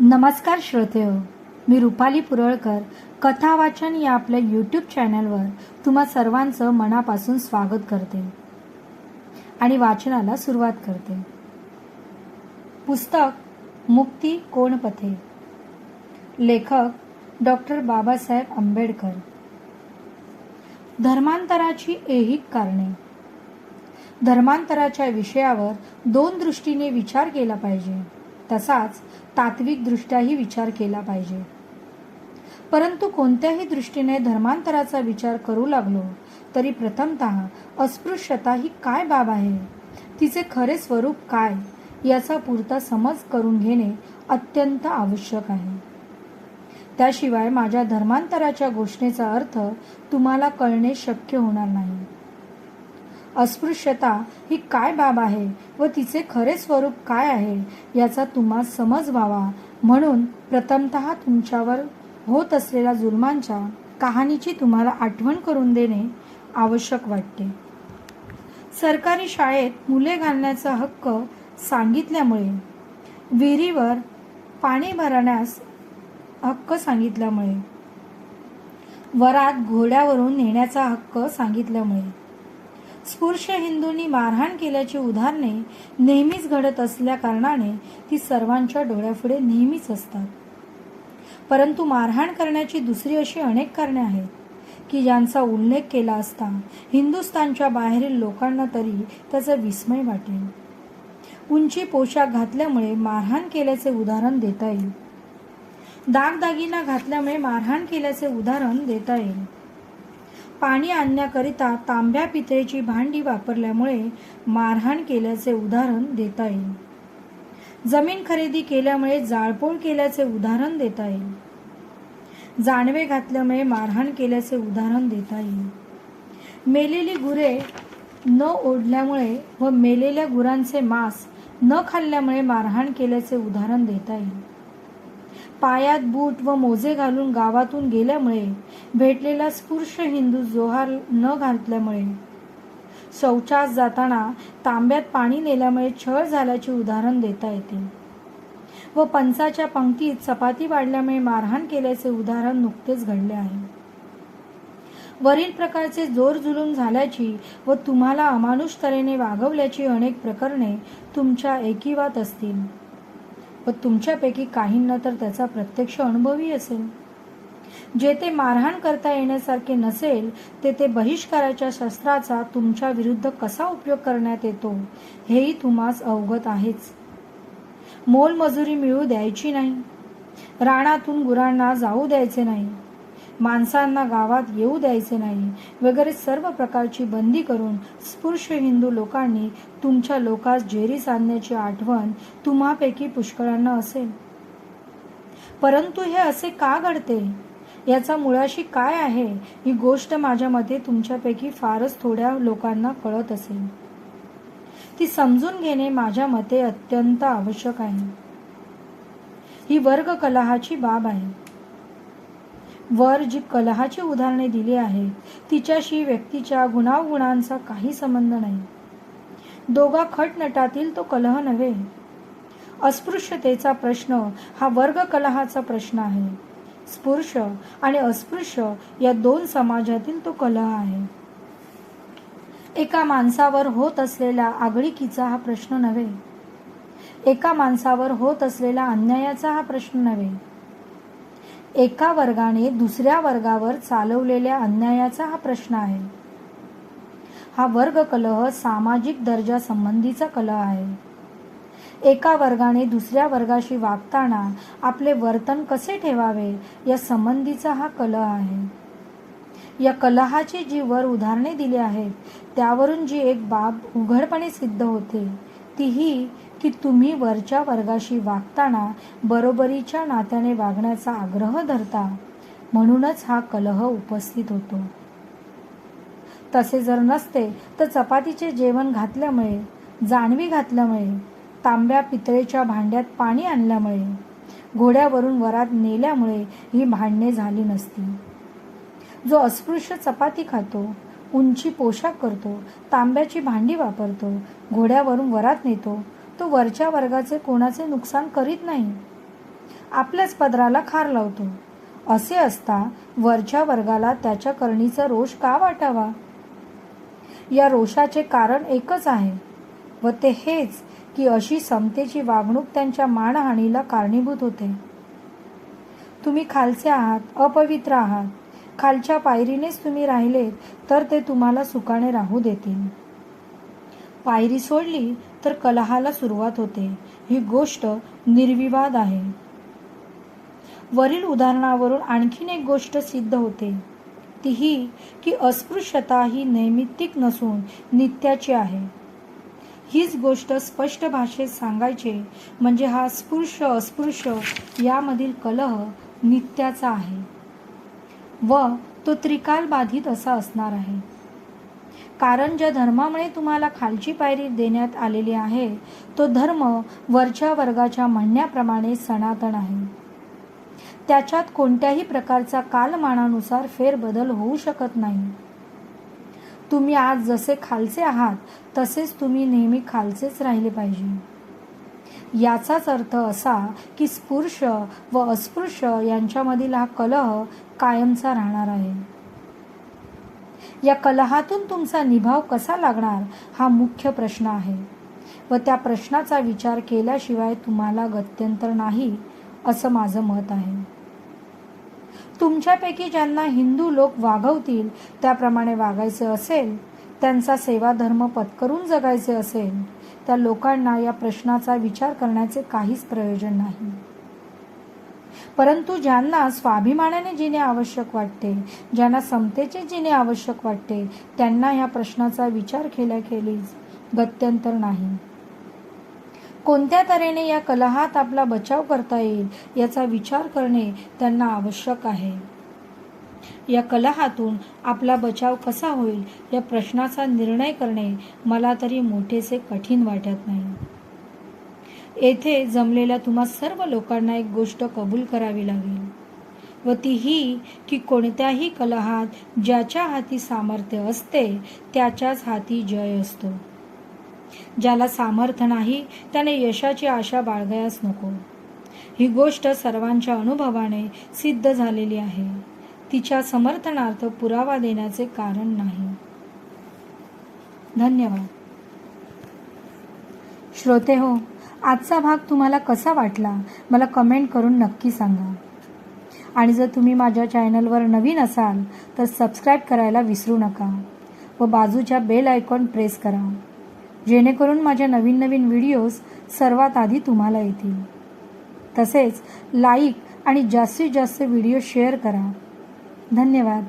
नमस्कार श्रोतेहो मी रुपाली पुरळकर कथावाचन या आपल्या यूट्यूब चॅनलवर तुम्हा सर्वांचं मनापासून स्वागत करते आणि वाचनाला सुरुवात करते. पुस्तक मुक्ती कोण पथे? लेखक डॉक्टर बाबासाहेब आंबेडकर. धर्मांतराची ऐहिक कारणे. धर्मांतराच्या विषयावर दोन दृष्टीने विचार केला पाहिजे. तसाच तात्विकदृष्ट्याही विचार केला पाहिजे. परंतु कोणत्याही दृष्टीने धर्मांतराचा विचार करू लागलो तरी प्रथमतः अस्पृश्यता ही काय बाब आहे? तिचे खरे स्वरूप काय? याचा पुरता समज करून घेणे अत्यंत आवश्यक आहे. त्याशिवाय माझ्या धर्मांतराच्या घोषणेचा अर्थ तुम्हाला कळणे शक्य होणार नाही. अस्पृश्यता ही काय बाब आहे व तिचे खरे स्वरूप काय आहे याचा तुम्हा समज व्हावा. म्हणून प्रथमतः तुमच्यावर होत असलेल्या जुलमांच्या कहाणीची तुम्हाला आठवण करून देणे आवश्यक वाटते. सरकारी शाळेत मुले घालण्याचा हक्क सांगितल्यामुळे विहिरीवर पाणी भरण्यास हक्क सांगितल्यामुळे वरात घोड्यावरून नेण्याचा हक्क सांगितल्यामुळे स्पृश्य हिंदूंनी मारहाण केल्याची उदाहरणे नेहमीच घडत असल्या कारणाने ती सर्वांच्या डोळ्यापुढे नेहमीच असतात. परंतु मारहाण करण्याची दुसरी अशी अनेक कारणे आहेत की ज्यांचा उल्लेख केला असता हिंदुस्थानच्या बाहेरील लोकांना तरी त्याचा विस्मय वाटेल. उंची पोशाख घातल्यामुळे मारहाण केल्याचे उदाहरण देता येईल. दागदागिना घातल्यामुळे मारहाण केल्याचे उदाहरण देता येईल. पाणी आणण्याकरिता तांब्या पितळेची भांडी वापरल्यामुळे मारहाण केल्याचे उदाहरण देता येईल. जमीन खरेदी केल्यामुळे जाळपोळ केल्याचे उदाहरण देता येईल. जानवे घातल्यामुळे मारहाण केल्याचे उदाहरण देता येईल. मेलेली गुरे न ओढल्यामुळे व मेलेल्या गुरांचे मांस न खाल्ल्यामुळे मारहाण केल्याचे उदाहरण देता येईल. पायात बूट व मोजे घालून गावातून गेल्यामुळे भेटलेला स्पृश हिंदू जोहार न घातल्यामुळे. शौचास जाताना तांब्यात पाणी नेल्यामुळे छळ झाल्याचे उदाहरण देता येते. व पंचाच्या पंक्तीत चपाती वाढल्यामुळे मारहाण केल्याचे उदाहरण नुकतेच घडले आहे. वरील प्रकारचे जोर जुलूम झाल्याची व तुम्हाला अमानुष तऱ्हेने वागवल्याची अनेक प्रकरणे तुमच्या एकीवात असतील. व तुमच्यापैकी काहींना तर त्याचा प्रत्यक्ष अनुभवही असेल. जेथे मारहाण करता येण्यासारखे नसेल तेथे बहिष्काराच्या शस्त्राचा तुमच्या विरुद्ध कसा उपयोग करण्यात येतो हेही तुम्हास अवगत आहेच. मोलमजुरी मिळू द्यायची नाही. राणातून गुरांना जाऊ द्यायचे नाही. माणसांना गावात येऊ द्यायचे नाही. वगैरे सर्व प्रकारची बंदी करून स्पृश हिंदू लोकांनी तुमच्या लोकास जेरी सांधण्याची आठवण तुम्हापैकी पुष्कळांना असेल. परंतु हे असे का घडते? याचा मुळाशी काय आहे? ही गोष्ट माझ्या मते तुमच्यापैकी फारच थोड्या लोकांना कळत असेल. ती समजून घेणे माझ्या मते अत्यंत आवश्यक आहे. ही वर्ग कलहाची बाब आहे. वर जी कलहाची उदाहरणे दिली आहेत तिच्याशी व्यक्तीच्या गुणावगुणांचा काही संबंध नाही. दोघा खटनटातील तो कलह नव्हे. अस्पृश्यतेचा प्रश्न हा वर्ग कलहाचा प्रश्न आहे. स्पृश आणि अस्पृश्य या दोन समाजातील तो कलह आहे. एका माणसावर होत असलेल्या आगळीकीचा हा प्रश्न नव्हे. एका माणसावर होत असलेला अन्यायाचा हा प्रश्न नव्हे. एका वर्गाने दुसऱ्या वर्गावर चालवलेल्या अन्यायाचा हा प्रश्न आहे. हा वर्ग कलह सामाजिक दर्जा संबंधीचा कलह आहे. एका वर्गाने दुसऱ्या वर्गाशी वागताना आपले वर्तन कसे ठेवावे या संबंधीचा हा कलह आहे. या कलहाची जी वर उदाहरणे दिली आहेत त्यावरून जी एक बाब उघडपणे सिद्ध होते ती ही की तुम्ही वरच्या वर्गाशी वागताना बरोबरीच्या नात्याने वागण्याचा आग्रह धरता. म्हणूनच हा कलह उपस्थित होतो. तसे जर नसते तर चपातीचे जेवण घातल्यामुळे जानवी घातल्यामुळे तांब्या पितळेच्या भांड्यात पाणी आणल्यामुळे घोड्यावरून वरात नेल्यामुळे ही भांडणे झाली नसती. जो अस्पृश्य चपाती खातो उंची पोशाख करतो तांब्याची भांडी वापरतो घोड्यावरून वरात नेतो तो वरच्या वर्गाचे कोणाचे नुकसान करीत नाही. आपल्याच पदराला खार लावतो. असे असता वरच्या वर्गाला त्याच्या करणीचा रोष का वाटावा? या रोषाचे कारण एकच आहे. व ते हेच की अशी समतेची वागणूक त्यांच्या मानहानीला कारणीभूत होते. तुम्ही खालचे आहात अपवित्र आहात. खालच्या पायरीनेच तुम्ही राहिलेत तर ते तुम्हाला सुखाने राहू देतील. पायरी सोडली तर कलहाला सुरुवात होते. ही गोष्ट निर्विवाद आहे. वरील उदाहरणावरून आणखीन एक गोष्ट सिद्ध होते. ती ही की अस्पृश्यता ही नैमित्तिक नसून नित्याची आहे. हीच गोष्ट स्पष्ट भाषेत सांगायचे म्हणजे हा स्पृश्य अस्पृश्य यामधील कलह नित्याचा आहे. व तो त्रिकाल बाधित असा असणार आहे. कारण ज्या धर्मामुळे तुम्हाला खालची पायरी देण्यात आलेली आहे तो धर्म वरच्या वर्गाच्या म्हणण्याप्रमाणे सनातन आहे. त्याच्यात कोणत्याही प्रकारचा कालमानानुसार फेरबदल होऊ शकत नाही. तुम्ही आज जसे खालचे आहात तसेच तुम्ही नेहमी खालचेच राहिले पाहिजे. याचाच अर्थ असा की स्पृश व अस्पृश्य यांच्यामधील हा कलह कायमचा राहणार आहे. या कलहातून तुमचा निभाव कसा लागणार हा मुख्य प्रश्न आहे. व त्या प्रश्नाचा विचार केल्याशिवाय तुम्हाला गत्यंतर नाही असं माझं मत आहे. तुमच्यापैकी ज्यांना हिंदू लोक वागवतील त्याप्रमाणे वागायचे असेल त्यांचा सेवाधर्म पत्करून जगायचे असेल त्या लोकांना या प्रश्नाचा विचार करण्याचे काहीच प्रयोजन नाही. परंतु ज्यांना स्वाभिमानाने जिणे आवश्यक वाटते ज्यांना समतेचे जिणे आवश्यक वाटते त्यांना या प्रश्नाचा विचार केल्या केलीच गत्यंतर नाही. कोणत्या तऱ्हेने या कलहात आपला बचाव करता येईल याचा विचार करणे त्यांना आवश्यक आहे. या कलहातून आपला बचाव कसा होईल या प्रश्नाचा निर्णय करणे मला तरी मोठेसे कठीण वाटत नाही. येथे जमलेल्या तुम्हा सर्व लोकांना एक गोष्ट कबूल करावी लागेल. व ती ही की कोणत्याही कलहात ज्याच्या हाती सामर्थ्य असते त्याच्याच हाती जय असतो. ज्याला सामर्थ्य नाही त्याने यशाची आशा बाळगायस नको. ही गोष्ट सर्वांच्या अनुभवाने सिद्ध झालेली आहे. तिच्या समर्थनार्थ पुरावा देण्याचे कारण नाही. धन्यवाद. श्रोते हो आजचा भाग तुम्हाला कसा वाटला मला कमेंट करून नक्की सांगा. आणि जर तुम्ही माझ्या चॅनलवर नवीन असाल तर सबस्क्राईब करायला विसरू नका व बाजूच्या बेल आयकॉन प्रेस करा. जेणेकरून माझ्या नवीन नवीन व्हिडिओज सर्वात आधी तुम्हाला येतील. तसेच लाईक आणि जास्तीत जास्त व्हिडिओ शेअर करा. धन्यवाद.